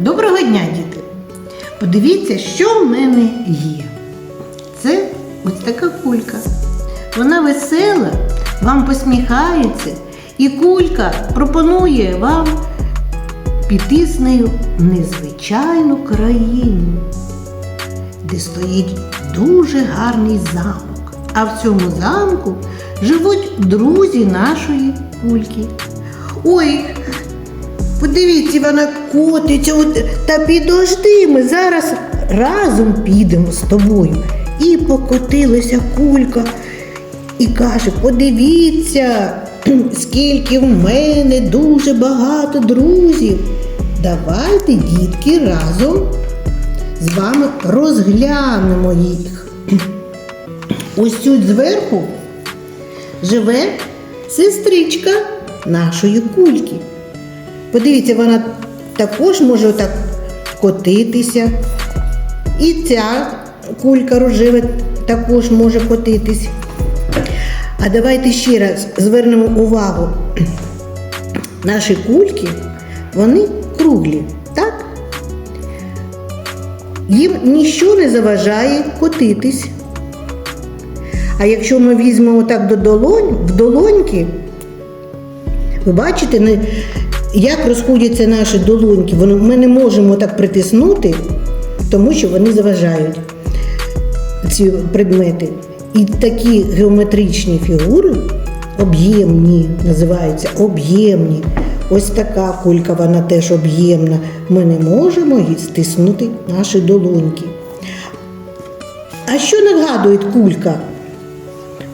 Доброго дня, діти! Подивіться, що в мене є. Це ось така кулька. Вона весела, вам посміхається, і кулька пропонує вам піти з нею в незвичайну країну, де стоїть дуже гарний замок. А в цьому замку живуть друзі нашої кульки. Ой, Подивіться, вона котиться, от, та підожди, ми зараз разом підемо з тобою. І покотилася кулька і каже: подивіться, скільки в мене дуже багато друзів. Давайте, дітки, разом з вами розглянемо їх. Ось тут зверху живе сестричка нашої кульки. Подивіться, вона також може отак котитися. І ця кулька рожева також може котитись. А давайте ще раз звернемо увагу. Наші кульки, вони круглі, так? Їм ніщо не заважає котитись. А якщо ми візьмемо так до долонь, в долоньки, ви бачите, як розходяться наші долоньки. Ми не можемо так притиснути, тому що вони заважають ці предмети. І такі геометричні фігури, об'ємні, називаються об'ємні. Ось така кулька, вона теж об'ємна. Ми не можемо її стиснути наші долоньки. А що нагадує кулька?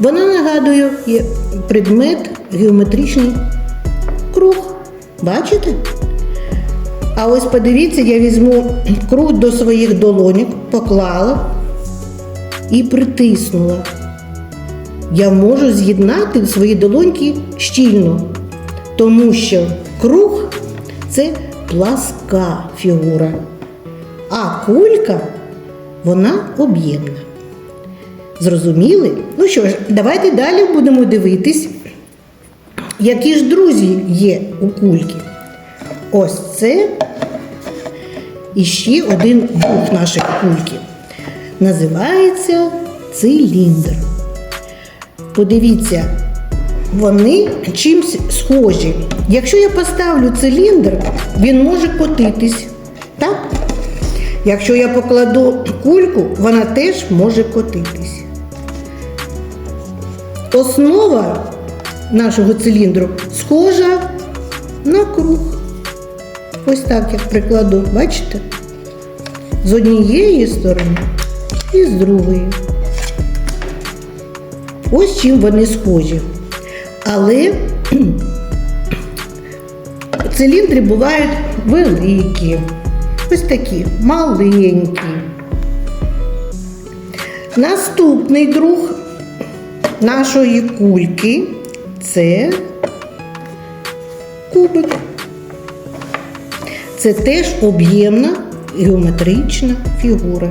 Вона нагадує предмет геометричний. Бачите? А ось подивіться, я візьму круг до своїх долоньок, поклала і притиснула. Я можу з'єднати свої долоньки щільно, тому що круг це пласка фігура, а кулька вона об'ємна. Зрозуміли? Ну що ж, давайте далі будемо дивитись, які ж друзі є у кульки. Ось це іще один друг наших кульки. Називається циліндр. Подивіться, вони чимсь схожі. Якщо я поставлю циліндр, він може котитись. Так? Якщо я покладу кульку, вона теж може котитись. Основа нашого циліндру схожа на круг. Ось так я прикладу, бачите? З однієї сторони і з другої. Ось чим вони схожі. Але циліндри бувають великі, ось такі маленькі. Наступний друг нашої кульки це кубик. Це теж об'ємна геометрична фігура.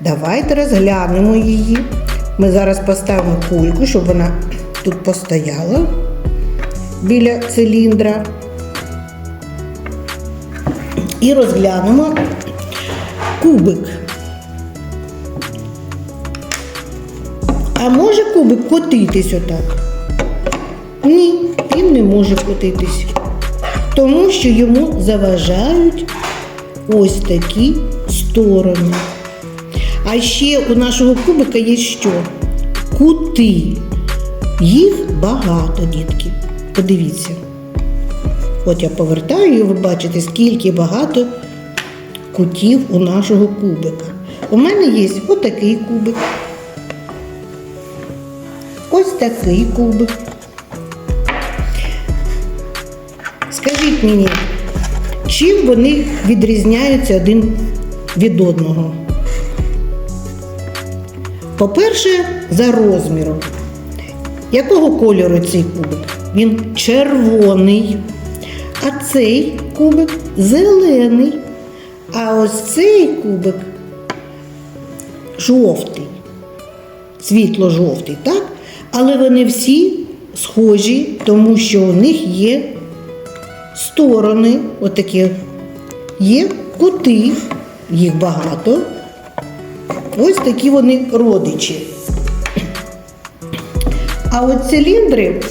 Давайте розглянемо її. Ми зараз поставимо кульку, щоб вона тут постояла біля циліндра. І розглянемо кубик. А може кубик котитись отак? Ні, він не може котитись. Тому що йому заважають ось такі сторони. А ще у нашого кубика є що? Кути. Їх багато, дітки. Подивіться. От я повертаю, і ви бачите, скільки багато кутів у нашого кубика. У мене є отакий кубик. Ось такий кубик. Скажіть мені, чим вони відрізняються один від одного? По-перше, за розміром. Якого кольору цей кубик? Він червоний. А цей кубик зелений. А ось цей кубик жовтий. Світло-жовтий, так? Але вони всі схожі, тому що у них є сторони, отакі є кути, їх багато. Ось такі вони родичі. А от циліндри,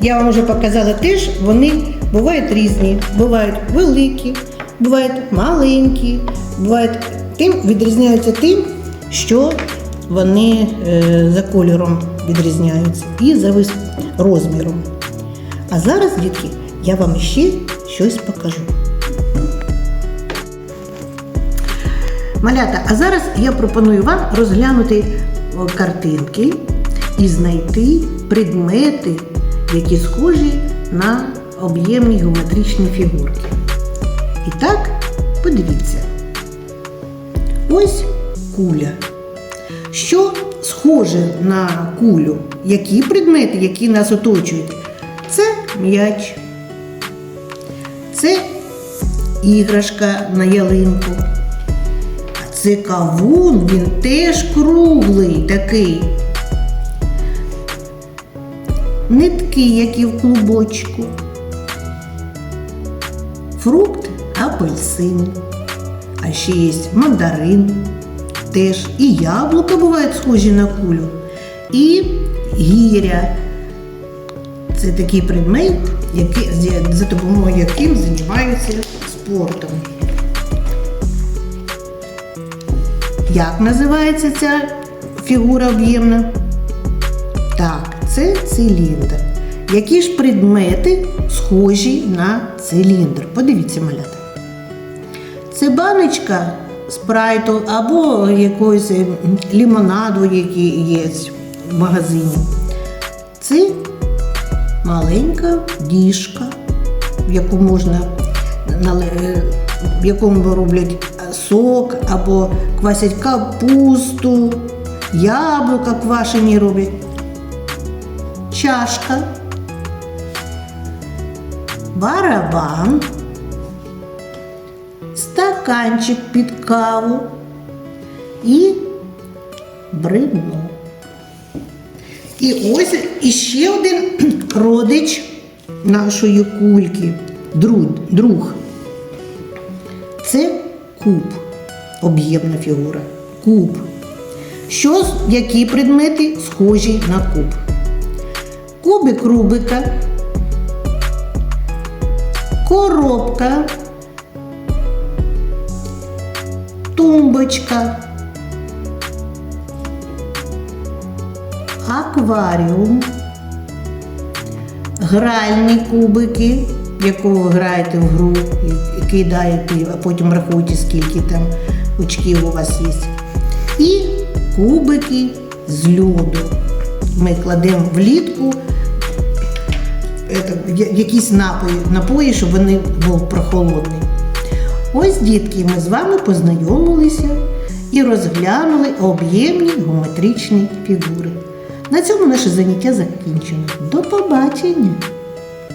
я вам вже показала теж, вони бувають різні. Бувають великі, бувають маленькі, бувають тим, відрізняються тим, що вони е, за кольором відрізняються і за розміром. А зараз, дітки, я вам ще щось покажу. Малята, а зараз я пропоную вам розглянути картинки і знайти предмети, які схожі на об'ємні геометричні фігурки. І так, подивіться. Ось куля. Що схоже на кулю? Які предмети, які нас оточують? Це м'яч. Іграшка на ялинку. А це кавун, він теж круглий такий. Нитки, які в клубочку. Фрукт апельсин. А ще є мандарин. Теж і яблука бувають схожі на кулю. І гіря. Це такий предмет, який, за допомогою яким займаються спортом. Як називається ця фігура об'ємна? Так, це циліндр. Які ж предмети схожі на циліндр? Подивіться, малята. Це баночка спрайту або якогось лімонаду, який є в магазині. Це маленька діжка, в яку можна в якому роблять е, сок або квасять капусту, яблука квашені роблять. Чашка, барабан, стаканчик під каву і бревно. І ось іще один родич нашої кульки, друг. Це куб, об'ємна фігура. Куб. Що, які предмети схожі на куб? Кубик Рубика, коробка, тумбочка, акваріум, гральні кубики, якого ви граєте в гру і- кидаєте, а потім рахуєте, скільки там очків у вас є. І кубики з льоду. Ми кладемо влітку якісь напої, напої, щоб вони був прохолодний. Ось, дітки, ми з вами познайомилися і розглянули об'ємні геометричні фігури. На цьому наше заняття закінчено. До побачення!